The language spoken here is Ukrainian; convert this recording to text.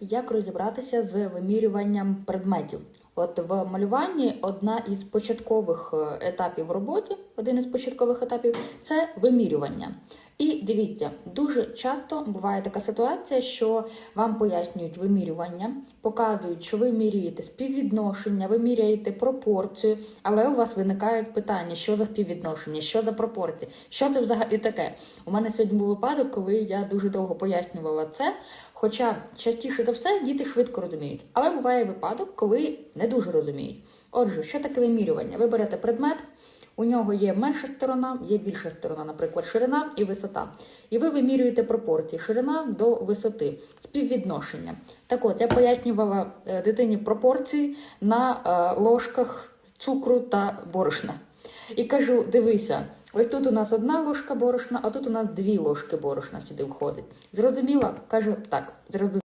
Як розібратися з вимірюванням предметів? От в малюванні одна із початкових е, етапів в роботі, один із початкових етапів це вимірювання. І дивіться, дуже часто буває така ситуація, що вам пояснюють вимірювання, показують, що ви міряєте співвідношення, ви міряєте пропорцію, але у вас виникають питання, що за співвідношення, що за пропорції, що це взагалі таке. У мене сьогодні був випадок, коли я дуже довго пояснювала це. Хоча частіше за все діти швидко розуміють, але буває випадок, коли не дуже розуміють. Отже, що таке вимірювання? Ви берете предмет, у нього є менша сторона, є більша сторона, наприклад, ширина і висота. І ви вимірюєте пропорції ширина до висоти, співвідношення. Так от, я пояснювала е, дитині пропорції на е, ложках цукру та борошна. І кажу: дивися, ось тут у нас одна ложка борошна, а тут у нас дві ложки борошна сюди входить. Зрозуміла? Каже, так, зрозуміла.